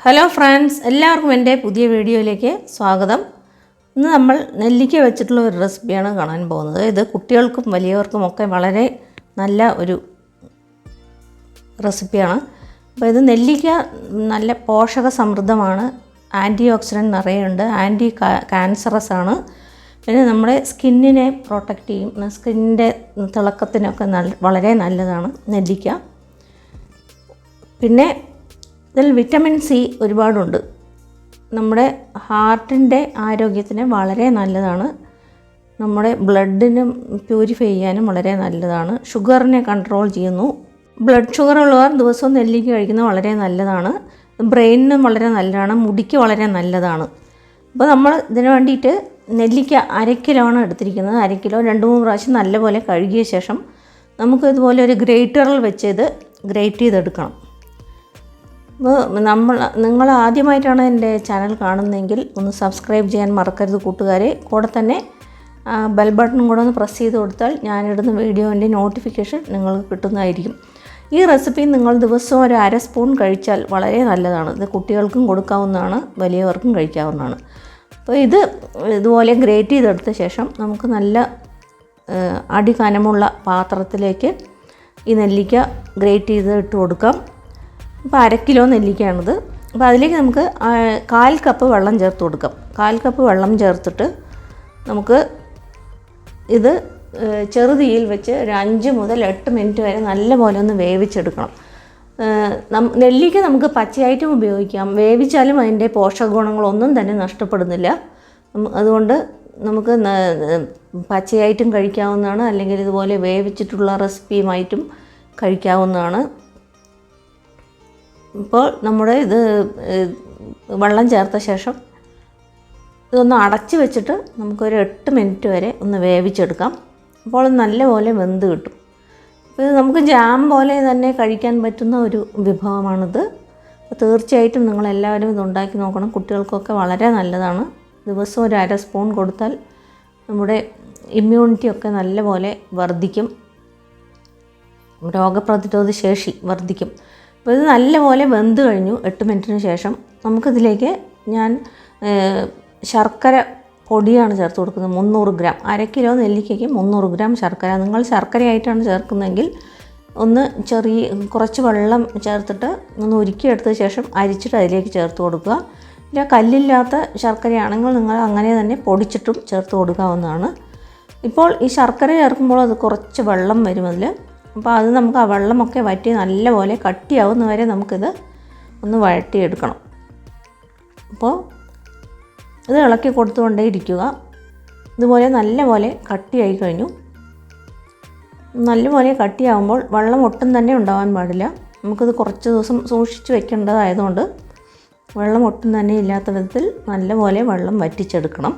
Hello friends എല്ലാവർക്കും എന്റെ പുതിയ വീഡിയോയിലേക്ക് സ്വാഗതം. ഇന്ന് നമ്മൾ നെല്ലിക്ക വെച്ചിട്ടുള്ള ഒരു റെസിപ്പിയാണ് കാണാൻ പോകുന്നത്. ഇത് കുട്ടികൾക്കും വലിയവർക്കും ഒക്കെ വളരെ നല്ല ഒരു റെസിപ്പിയാണ്. അപ്പോൾ ഇത് നെല്ലിക്ക നല്ല പോഷക സമൃദ്ധമാണ്. ആന്റി ഓക്സിഡന്റ് നിറയുണ്ട്. ആന്റി കാൻസറസ് ആണ്. പിന്നെ നമ്മുടെ സ്കിന്നിനെ പ്രൊട്ടക്റ്റ് ചെയ്യും. സ്കിന്നിന്റെ തിളക്കത്തിനൊക്കെ നല്ല വളരെ നല്ലതാണ് നെല്ലിക്ക. പിന്നെ ഇതിൽ വിറ്റമിൻ സി ഒരുപാടുണ്ട്. നമ്മുടെ ഹാർട്ടിന്റെ ആരോഗ്യത്തിന് വളരെ നല്ലതാണ്. നമ്മുടെ ബ്ലഡിനും പ്യൂരിഫൈ ചെയ്യാനും വളരെ നല്ലതാണ്. ഷുഗറിനെ കൺട്രോൾ ചെയ്യുന്നു. ബ്ലഡ് ഷുഗർ ഉള്ളവർ ദിവസവും നെല്ലിക്ക കഴിക്കുന്നത് വളരെ നല്ലതാണ്. ബ്രെയിനിനും വളരെ നല്ലതാണ്. മുടിക്ക് വളരെ നല്ലതാണ്. അപ്പോൾ നമ്മൾ ഇതിന് വേണ്ടിയിട്ട് നെല്ലിക്ക അര കിലോ ആണ് എടുത്തിരിക്കുന്നത്. അരക്കിലോ കിലോ രണ്ട് മൂന്ന് പ്രാവശ്യം നല്ലപോലെ കഴുകിയ ശേഷം നമുക്ക് ഇതുപോലെ ഒരു ഗ്രേറ്ററിൽ വെച്ച് ഇത് ഗ്രേറ്റ് ചെയ്തെടുക്കണം. നമ്മൾ നിങ്ങൾ ആദ്യമായിട്ടാണ് എന്റെ ചാനൽ കാണുന്നതെങ്കിൽ ഒന്ന് സബ്സ്ക്രൈബ് ചെയ്യാൻ മറക്കരുത് കൂട്ടുകാരെ. കൂടെ തന്നെ ബെൽ ബട്ടണും കൂടെ ഒന്ന് പ്രസ് ചെയ്ത് കൊടുത്താൽ ഞാനിടുന്ന വീഡിയോന്റെ നോട്ടിഫിക്കേഷൻ നിങ്ങൾക്ക് കിട്ടുന്നതായിരിക്കും. ഈ റെസിപ്പി നിങ്ങൾ ദിവസവും ഒരു അര സ്പൂൺ കഴിച്ചാൽ വളരെ നല്ലതാണ്. ഇത് കുട്ടികൾക്കും കൊടുക്കാവുന്നതാണ് വലിയവർക്കും കഴിക്കാവുന്നതാണ്. അപ്പോൾ ഇത് ഇതുപോലെ ഗ്രേറ്റ് ചെയ്തെടുത്ത ശേഷം നമുക്ക് നല്ല അടി കനമുള്ള പാത്രത്തിലേക്ക് ഈ നെല്ലിക്ക ഗ്രേറ്റ് ചെയ്ത് ഇട്ട് കൊടുക്കാം. അപ്പോൾ അര കിലോ നെല്ലിക്കയാണിത്. അപ്പോൾ അതിലേക്ക് നമുക്ക് കാൽ കപ്പ് വെള്ളം ചേർത്ത് കൊടുക്കാം. കാൽ കപ്പ് വെള്ളം ചേർത്തിട്ട് നമുക്ക് ഇത് ചെറുതീയിൽ വെച്ച് ഒരു അഞ്ച് മുതൽ എട്ട് മിനിറ്റ് വരെ നല്ലപോലെ ഒന്ന് വേവിച്ചെടുക്കണം. നെല്ലിക്ക നമുക്ക് പച്ചയായിട്ടും ഉപയോഗിക്കാം. വേവിച്ചാലും അതിന്റെ പോഷക ഗുണങ്ങളൊന്നും തന്നെ നഷ്ടപ്പെടുന്നില്ല. അതുകൊണ്ട് നമുക്ക് പച്ചയായിട്ടും കഴിക്കാവുന്നതാണ്. അല്ലെങ്കിൽ ഇതുപോലെ വേവിച്ചിട്ടുള്ള റെസിപ്പിയുമായിട്ടും കഴിക്കാവുന്നതാണ്. ഇപ്പോൾ നമ്മുടെ ഇത് വെള്ളം ചേർത്ത ശേഷം ഇതൊന്ന് അടച്ച് വെച്ചിട്ട് നമുക്കൊരു എട്ട് മിനിറ്റ് വരെ ഒന്ന് വേവിച്ചെടുക്കാം. അപ്പോൾ നല്ലപോലെ വെന്ത് കിട്ടും. ഇത് നമുക്ക് ജാം പോലെ തന്നെ കഴിക്കാൻ പറ്റുന്ന ഒരു വിഭവമാണിത്. അപ്പോൾ തീർച്ചയായിട്ടും നിങ്ങളെല്ലാവരും ഇത് ഉണ്ടാക്കി നോക്കണം. കുട്ടികൾക്കൊക്കെ വളരെ നല്ലതാണ്. ദിവസം ഒരു അര സ്പൂൺ കൊടുത്താൽ നമ്മുടെ ഇമ്മ്യൂണിറ്റി ഒക്കെ നല്ലപോലെ വർദ്ധിക്കും. രോഗപ്രതിരോധ ശേഷി വർദ്ധിക്കും. അപ്പോൾ ഇത് നല്ലപോലെ വെന്ത് കഴിഞ്ഞു എട്ട് മിനിറ്റിന് ശേഷം. നമുക്കിതിലേക്ക് ഞാൻ ശർക്കര പൊടിയാണ് ചേർത്ത് കൊടുക്കുന്നത് മുന്നൂറ് ഗ്രാം. അര കിലോ നെല്ലിക്കയ്ക്ക് മുന്നൂറ് ഗ്രാം ശർക്കര. നിങ്ങൾ ശർക്കരയായിട്ടാണ് ചേർക്കുന്നതെങ്കിൽ ഒന്ന് ചെറിയ കുറച്ച് വെള്ളം ചേർത്തിട്ട് ഒന്ന് ഉരുക്കിയെടുത്ത ശേഷം അരിച്ചിട്ട് അതിലേക്ക് ചേർത്ത് കൊടുക്കുക. ഇല്ല കല്ലില്ലാത്ത ശർക്കരയാണെങ്കിൽ നിങ്ങൾ അങ്ങനെ തന്നെ പൊടിച്ചിട്ടും ചേർത്ത് കൊടുക്കാവുന്നതാണ്. ഇപ്പോൾ ഈ ശർക്കര ചേർക്കുമ്പോൾ അത് കുറച്ച് വെള്ളം വരും അതിൽ അപ്പോൾ അത് നമുക്ക് ആ വെള്ളമൊക്കെ വറ്റി നല്ലപോലെ കട്ടിയാവുന്ന വരെ നമുക്കിത് ഒന്ന് വഴട്ടിയെടുക്കണം അപ്പോൾ ഇത് ഇളക്കി കൊടുത്തുകൊണ്ടേ ഇരിക്കുക. ഇതുപോലെ നല്ലപോലെ കട്ടിയായി കഴിഞ്ഞു. നല്ലപോലെ കട്ടിയാവുമ്പോൾ വെള്ളം ഒട്ടും തന്നെ ഉണ്ടാവാൻ പാടില്ല. നമുക്കിത് കുറച്ച് ദിവസം സൂക്ഷിച്ച് വെക്കേണ്ടതായതുകൊണ്ട് വെള്ളം ഒട്ടും തന്നെ ഇല്ലാത്ത വിധത്തിൽ നല്ലപോലെ വെള്ളം വറ്റിച്ചെടുക്കണം.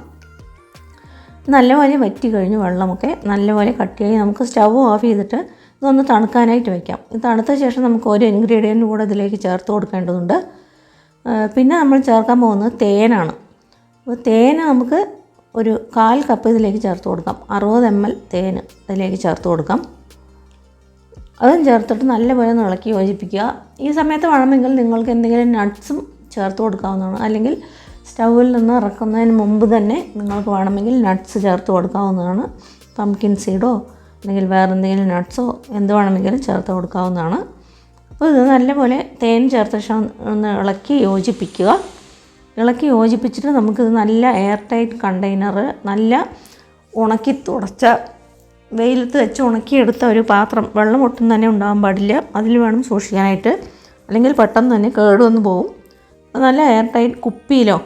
നല്ലപോലെ വറ്റി കഴിഞ്ഞ് വെള്ളമൊക്കെ. നല്ലപോലെ കട്ടിയായി നമുക്ക് സ്റ്റൗ ഓഫ് ചെയ്തിട്ട് ഇതൊന്ന് തണുക്കാനായിട്ട് വയ്ക്കാം തണുത്ത ശേഷം നമുക്ക് ഒരു ഇൻഗ്രീഡിയന്റ് കൂടെ ഇതിലേക്ക് ചേർത്ത് കൊടുക്കേണ്ടതുണ്ട്. പിന്നെ നമ്മൾ ചേർക്കാൻ പോകുന്നത് തേനാണ്. അപ്പോൾ തേൻ നമുക്ക് ഒരു കാൽ കപ്പ് ഇതിലേക്ക് ചേർത്ത് കൊടുക്കാം. അറുപത് എം എൽ തേൻ ഇതിലേക്ക് ചേർത്ത് കൊടുക്കാം. അതും ചേർത്തിട്ട് നല്ലപോലെ ഒന്ന് ഇളക്കി യോജിപ്പിക്കുക. ഈ സമയത്ത് വേണമെങ്കിൽ നിങ്ങൾക്ക് എന്തെങ്കിലും നട്ട്സും ചേർത്ത് കൊടുക്കാവുന്നതാണ്. അല്ലെങ്കിൽ സ്റ്റൗവിൽ നിന്ന് ഇറക്കുന്നതിന് മുമ്പ് തന്നെ നിങ്ങൾക്ക് വേണമെങ്കിൽ നട്ട്സ് ചേർത്ത് കൊടുക്കാവുന്നതാണ്. പംകിൻ സീഡോ അല്ലെങ്കിൽ വേറെ എന്തെങ്കിലും നട്ട്സോ എന്ത് വേണമെങ്കിലും ചേർത്ത് കൊടുക്കാവുന്നതാണ്. അപ്പോൾ ഇത് നല്ലപോലെ തേൻ ചേർത്ത ഒന്ന് ഇളക്കി യോജിപ്പിക്കുക. ഇളക്കി യോജിപ്പിച്ചിട്ട് നമുക്കിത് നല്ല എയർ ടൈറ്റ് കണ്ടെയ്നർ നല്ല ഉണക്കി തുടച്ച വെയിലത്ത് വെച്ച് ഉണക്കിയെടുത്ത ഒരു പാത്രം വെള്ളം ഒട്ടും തന്നെ ഉണ്ടാകാൻ പാടില്ല. അതിൽ വേണം സൂക്ഷിക്കാനായിട്ട്. അല്ലെങ്കിൽ പെട്ടെന്ന് തന്നെ കേടുവന്ന് പോകും നല്ല എയർ ടൈറ്റ് കുപ്പിയിലോ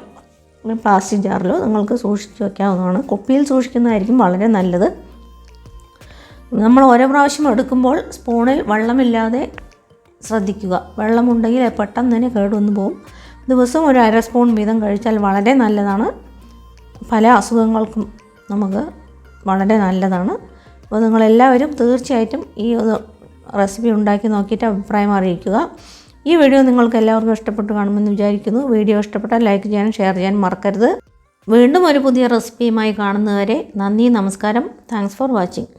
പ്ലാസ്റ്റിക് ജാറിലോ നിങ്ങൾക്ക് സൂക്ഷിച്ച് വയ്ക്കാവുന്നതാണ് കുപ്പിയിൽ സൂക്ഷിക്കുന്നതായിരിക്കും വളരെ നല്ലത്. നമ്മൾ ഓരോ പ്രാവശ്യം എടുക്കുമ്പോൾ സ്പൂണിൽ വെള്ളമില്ലാതെ ശ്രദ്ധിക്കുക. വെള്ളമുണ്ടെങ്കിൽ പെട്ടെന്ന് തന്നെ കേടുവന്നു പോകും ദിവസം ഒരു അര സ്പൂൺ വീതം കഴിച്ചാൽ വളരെ നല്ലതാണ്. പല അസുഖങ്ങൾക്കും നമുക്ക് വളരെ നല്ലതാണ്. അപ്പോൾ നിങ്ങളെല്ലാവരും തീർച്ചയായിട്ടും ഈ ഒരു റെസിപ്പി ഉണ്ടാക്കി നോക്കിയിട്ട് അഭിപ്രായം അറിയിക്കുക. ഈ വീഡിയോ നിങ്ങൾക്ക് എല്ലാവർക്കും ഇഷ്ടപ്പെട്ട് കാണുമെന്ന് വിചാരിക്കുന്നു. വീഡിയോ ഇഷ്ടപ്പെട്ടാൽ ലൈക്ക് ചെയ്യാനും ഷെയർ ചെയ്യാനും മറക്കരുത്. വീണ്ടും ഒരു പുതിയ റെസിപ്പിയുമായി കാണുന്നവരെ നന്ദി നമസ്കാരം. Thanks for watching.